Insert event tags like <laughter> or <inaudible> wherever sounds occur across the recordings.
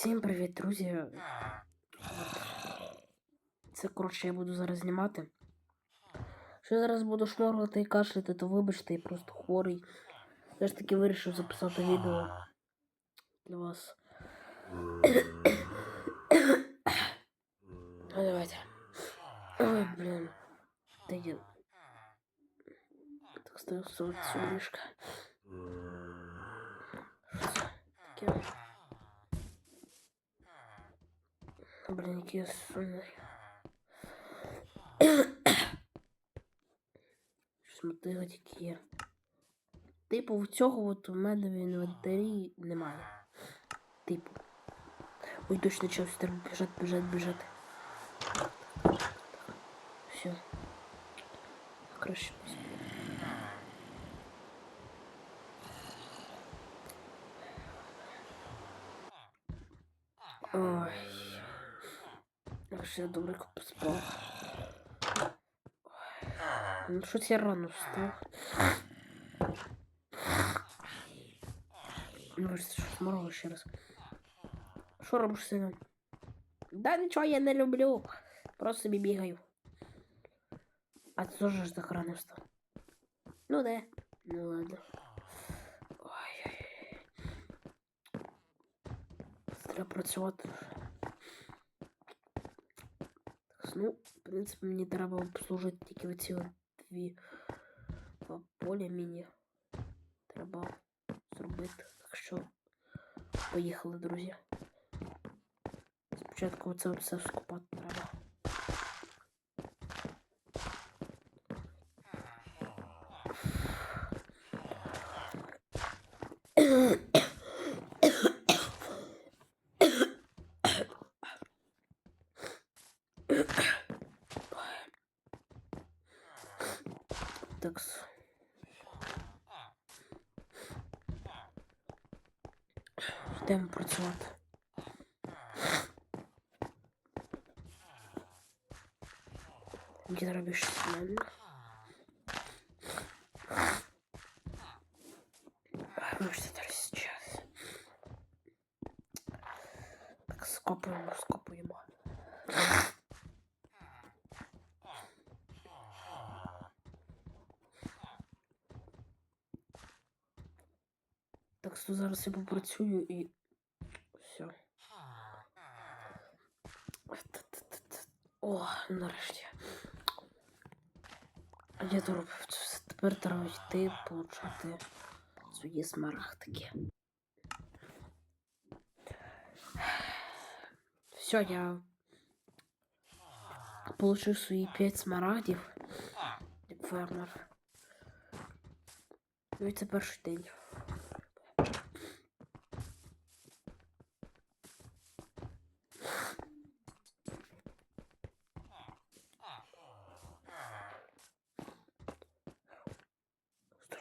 Всім привіт, друзі. Це коротше я буду зараз знімати. Що я зараз буду шморгати і кашляти, то вибачте, я просто хворий. Я ж таки вирішив записати відео для вас. Ну, давайте. Ой, блін. Та я... Так стою ліжка. Таке. Який я мотига тільки є. Типу, цього от у мене в інвентарі немає. Типу. Ой, точно час треба біжати, біжати, біжати. Все. Краще поспію. Ой. Я добре поспав. Ну щось я рано встав. Ну, що морозу ще раз. Що робиш сина? Да нічого я не люблю. Просто собі бігаю. А ти теж ж так рано встав. Ну да. Ну ладно. Ой. Треба працювати. Так, ну, в принципі, мені треба обслужити тільки оці от дві два поля мені. Треба зробити. Так що поїхали, друзі. Спочатку це все скупати Йдемо працювати. Мені треба щось мене. Вибачте, зараз час. Так, скопуємо, скопуємо. Так що зараз я попрацюю і О, нарешті. Я доробив це. Тепер треба йти получати свої смарагдики. Все, я получив свої 5 смарагдів фермер. Ну і це перший день.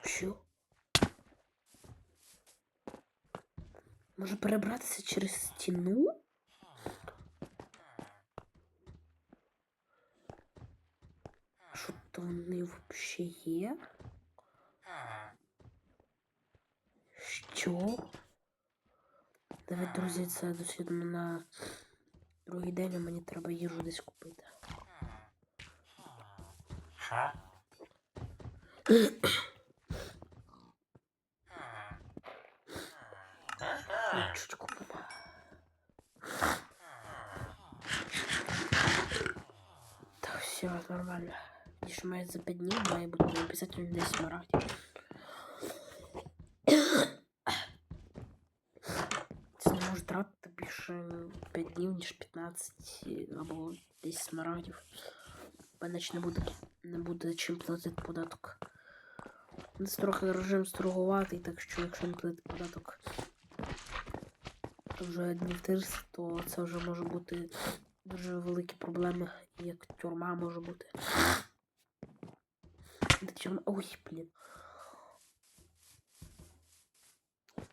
Стучу. Може перебратися через стіну? Що то вони взагалі є? Що? Давай, друзі, це дослідно на другий день, а мені треба їжу десь купити. Чуть купимо. Так, все, нормально. Лишь має за 5 днів має бути не обов'язково десь смарагдів. Це не може тратити більше 5 днів, ніж 15 або 10 смарагдів. Бо не буде, не буде чим платити податок. Це трохи режим строгуватий, так що якщо не платити податок вже днів 30, то це вже може бути дуже великі проблеми, як тюрма може бути. Ой, блін.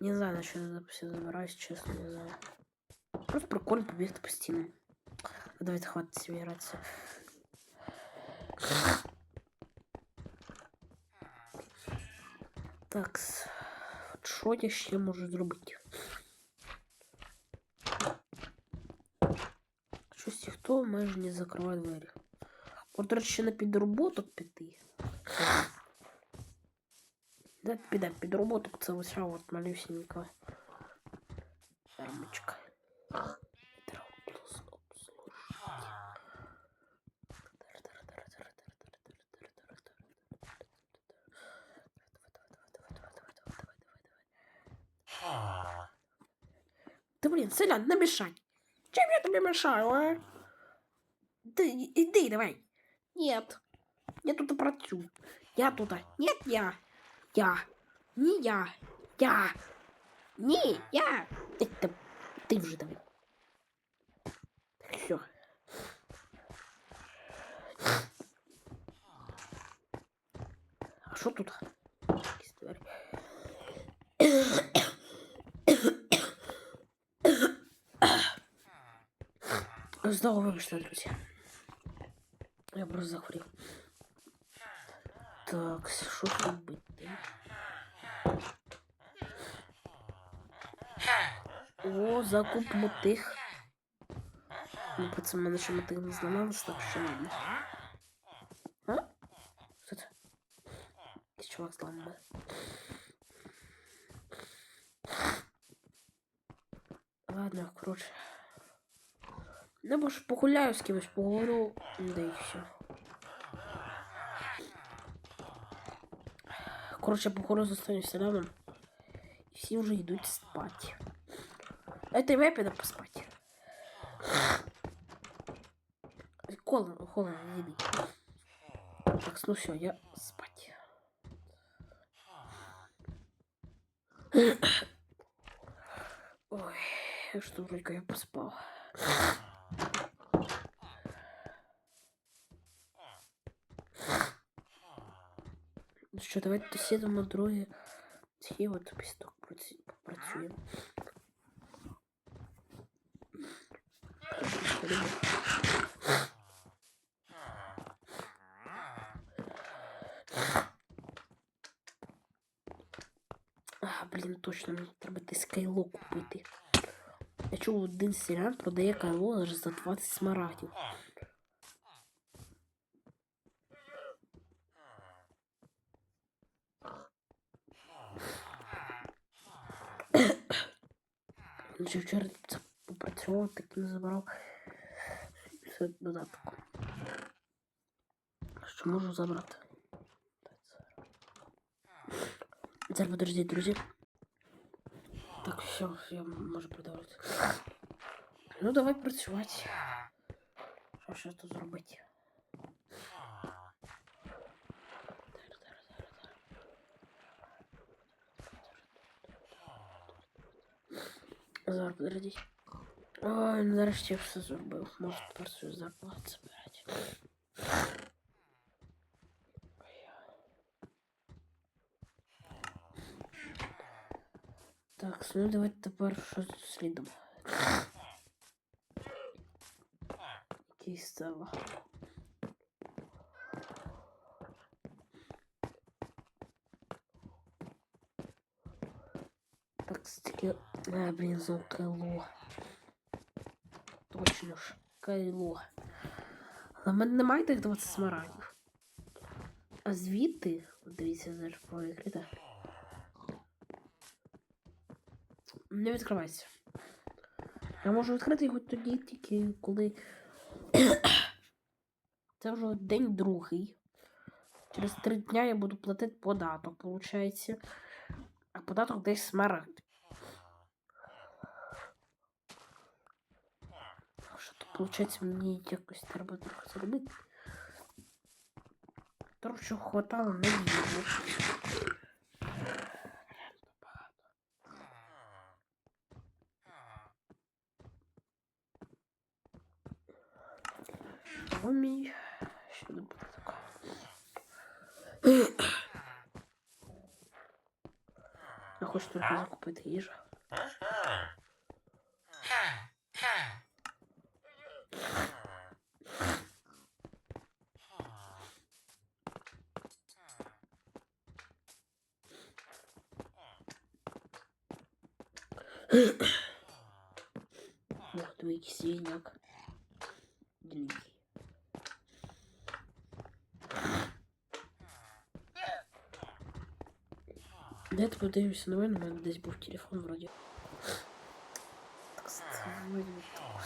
Не знаю, на що я все забираюсь, чесно, не знаю. Просто прикольно побігти по. А Давайте хватить себе гратися. Так, що я ще можу зробити? Ніхто майже не закриває двері. От, до речі, ще на підроботок піти. Да, піде підроботок, це ось от малюсенька Селян, не мешай. Чем я тебе мешаю, а? Ты иди давай. Нет. Я тут працюю. Я тут. Нет, я. Я. Не я. Я. Не, я. Это ты уже давай. Все. А что тут? Знову вибачте, друзі. Я просто захворів. Так, що робити? О, закуп мотих. Ну, пацан, мене ще мотих не зламалось, так що ладно. А? Що це? Якийсь чувак зламав. Ладно, короче. Ну, може, погуляю з кимось, поговорю, да і все. Короче, походу зостануся рядом. І всі вже йдуть спати. А это я піду поспати. Холодно, холодно, иди. Так, ну все, я спать. Ой, что только я поспал. Що, давайте сідемо друге. Ці от пісток попрацюємо. А, блін, точно, мені треба десь кайло купити. Я чув, один селян продає кайло аж за 20 смарагдів. Ще вчора попрацював, так не забрав все додаток. Що можу забрати? Подожди, друзі. Так, все, я можу продавати. Ну, давай працювати. Що ще тут зробити? Зараз подожди. Ой, ну нарешті я все зробив. Може тепер свою зарплату забирати. Так, ну давайте тепер що слідом. Якийсь села. Так, стільки... А, блін, знову кайло. Точно ж, кайло. Але в мене немає тих 20 смарагдів. А звідти, дивіться, зараз провікрите. Не відкривайся. Я можу відкрити його тоді тільки коли. <coughs> Це вже день другий. Через три дня я буду платити податок, виходить. А податок десь смарагд. Що то, виходить, мені якось треба трохи зробити. Трохи що хватало на їжу. Гумій. Ще не буде така. Я хочу трохи закупити їжу. Ох, твій свиняк. блін. Де ти подивимося новини, у мене десь був телефон вроді. Так, вроді так.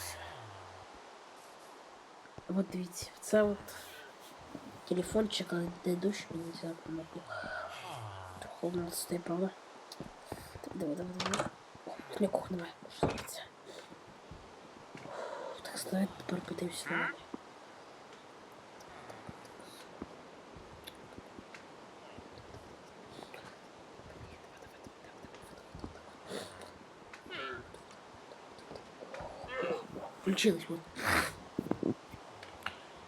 От дивіться, це от телефончик, але де дощ мені взяти помогу. Холодно стає, правда? Так, давай, давай, давай. Немає, може зробитися. Так, давай тепер подивимося новини. Включилось вот.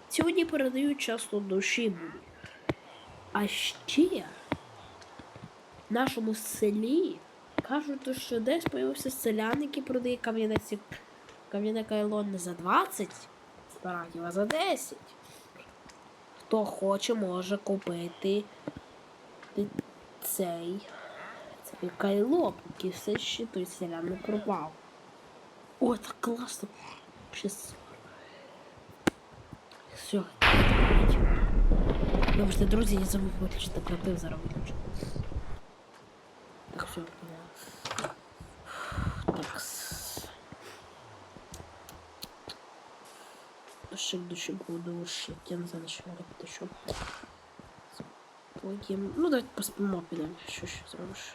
Сьогодні передають часто будуть. А ще в нашому селі кажуть, що десь появився селян, який продає кам'янеці кам'яне кайло не за 20 смарагдів, а за 10. Хто хоче, може купити цей, цей кайло, поки все ще той селян не пропав. О, так класно. Сейчас. Все. Вибачте, друзі, я забув виключити креатив, зараз виключу. Так, все. Так. с- Дощик, дощик, буду. Я не знаю, що робити, що. Споїм. Ну, давайте поспимо, підемо. Що ще зробиш?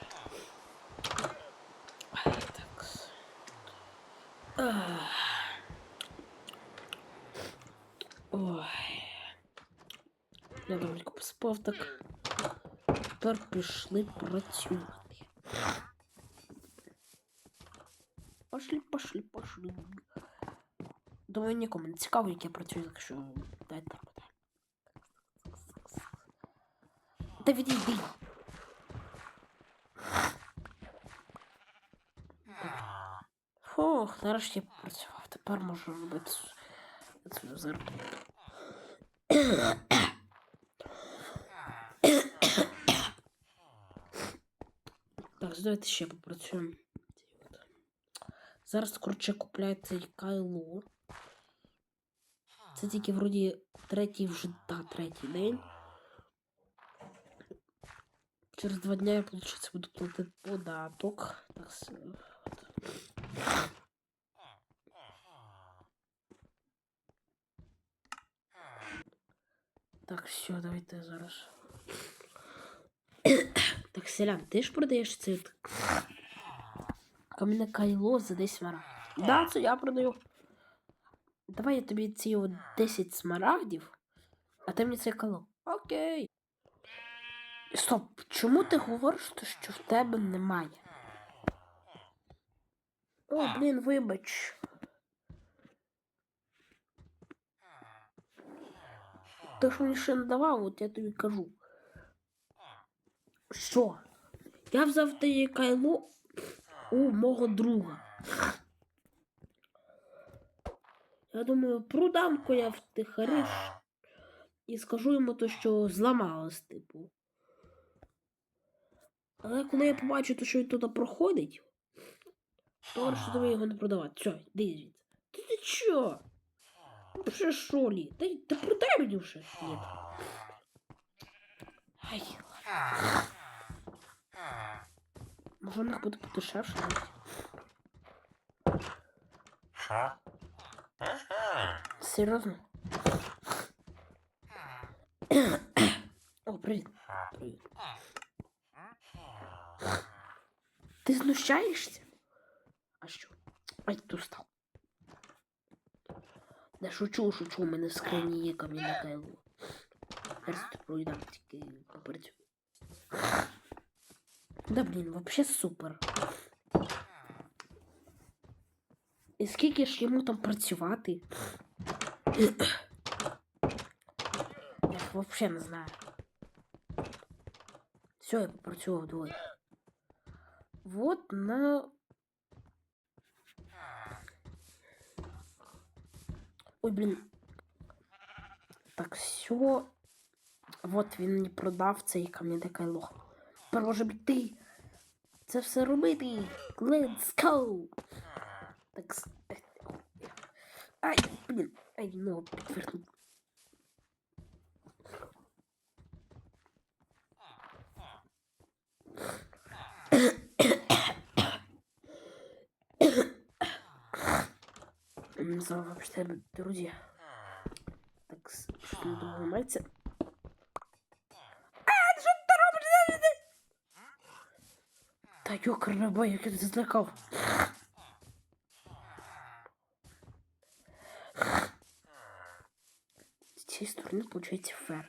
Ай, Так. Ой. Я давненько поспав так. Тепер пішли працювати. Думаю, нікому не цікаво, як я працюю, так що дайте так. Та відійди. Фух, нарешті я попрацював. Тепер можу робити свою зарплату. Так, давайте ще попрацюємо. Зараз, коротше, купляю цей кайло. Це тільки вроді третій вже, та, третій день. Через два дня я, виходить, буду платити податок. Так, Так, все, давайте зараз. <coughs> так, селян, ти ж продаєш це от кам'яне кайло за 10 смарагдів. Да, це я продаю. Давай я тобі ці от 10 смарагдів, а ти мені це кайло. Окей. Стоп, чому ти говориш, що в тебе немає? О, блін, вибач. Ти ж мені ще не давав, от я тобі кажу. Що? Я взяв те кайло у мого друга. Я думаю, продам-ка я втихариш і скажу йому то, що зламалось, типу. Але коли я побачу, то, що він туди проходить, то вирішив тобі його не продавати. Все, йди звідси. Ти, ти чо? Ну, Вже що лі? Та, та продай мені вже. Ні. Ай. Може, у них буде подешевше навіть. Серйозно? О, привіт. Привіт. Ти знущаєшся? А що? Ай, тут став. Не шучу, шучу, у мене в скрині є кам'яне кайло. Зараз ти пройдам тільки попрацюю. Да блін, вообще супер. І скільки ж йому там працювати? Я вообще не знаю. Все, я попрацював двоє. Вот на... Ой, блін. Так, все. Вот він мені продав цей кам'яне кайло. Тепер може йти. Це все робити. Let's go. Так. с- Ай, блін. Ай, ну, підвернув. М, Завжди, друзі. Так, с- що не думається. А, що ти робиш? Та йокарна бай, як я тебе злякав. Цієї сторони, виходить, ферм.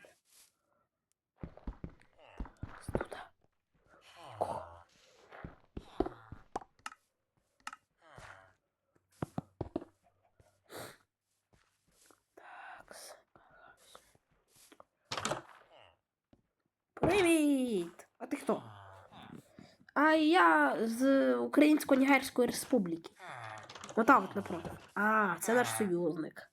Туди. О. Такс. Привіт! А ти хто? А я з Українсько-Нігерської Республіки. Отак от напроти. А, це наш союзник.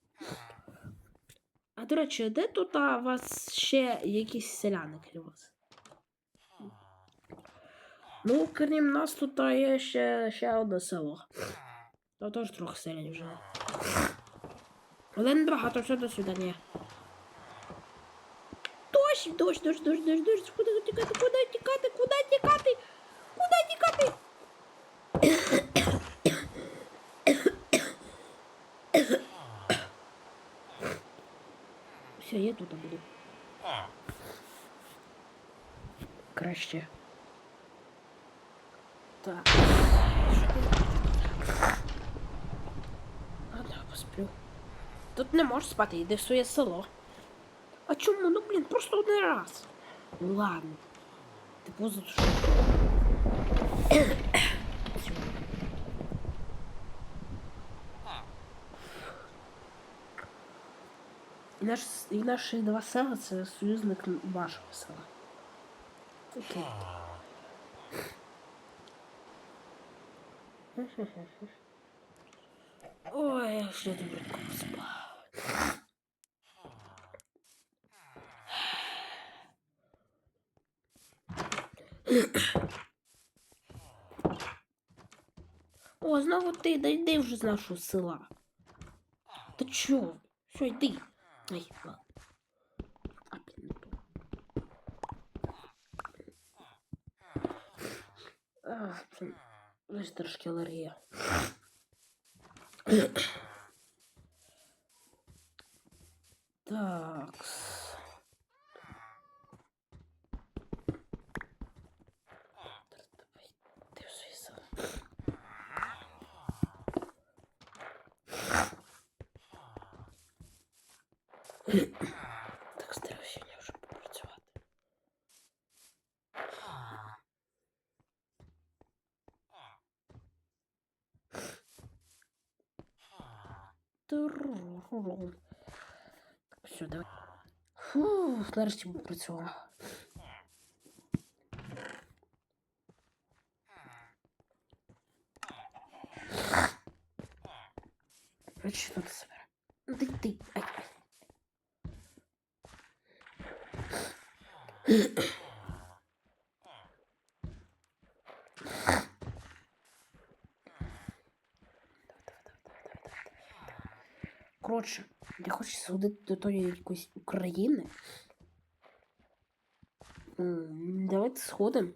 До речі, де тут у вас ще якісь селяни крім вас? Ну, крім нас, тут є ще, ще одне село. Там теж трохи селянів живе. Але не багато, все до свидання. Дощ, дощ, дощ, дощ, дощ, дощ. Куди тікати, куди тікати, куди тікати? Куди тікати? Все, я тут буду. Краще. Так. Ладно, посплю. Тут не можеш спати, йди в своє село. А чому? Ну блін, просто один раз. Ладно. Ти поза що. І, наш, і наші два села це союзник вашого села. Окей. Ой, я я добре спав. О, знову ти, да йди вже з нашого села. Та чо? Що йди? Ай, ладно. А, блін, не то. Ах, блін. Ось трошки алергія. Так. Так стараюся сьогодні вже попрацювати. Так, все, давай. Фу, нарешті попрацювала. Коротше, я хочу сходити до тої якоїсь України. Давайте сходимо.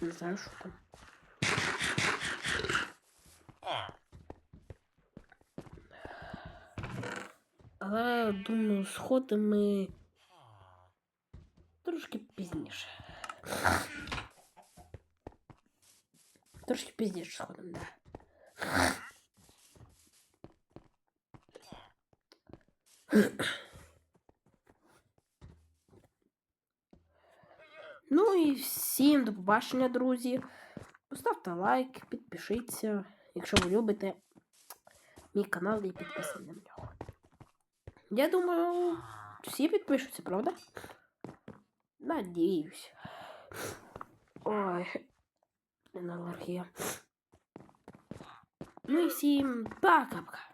Не знаю, що там. Але думаю, сходимо ми трошки пізніше. Трошки пізніше сходимо, да. Ну і всім до побачення, друзі. Поставте лайк, підпишіться, якщо ви любите мій канал і підписані на нього. Я думаю, всі підпишуться, правда? Надіюсь. Ой, блін, алергія. Ну і всім пока-пока.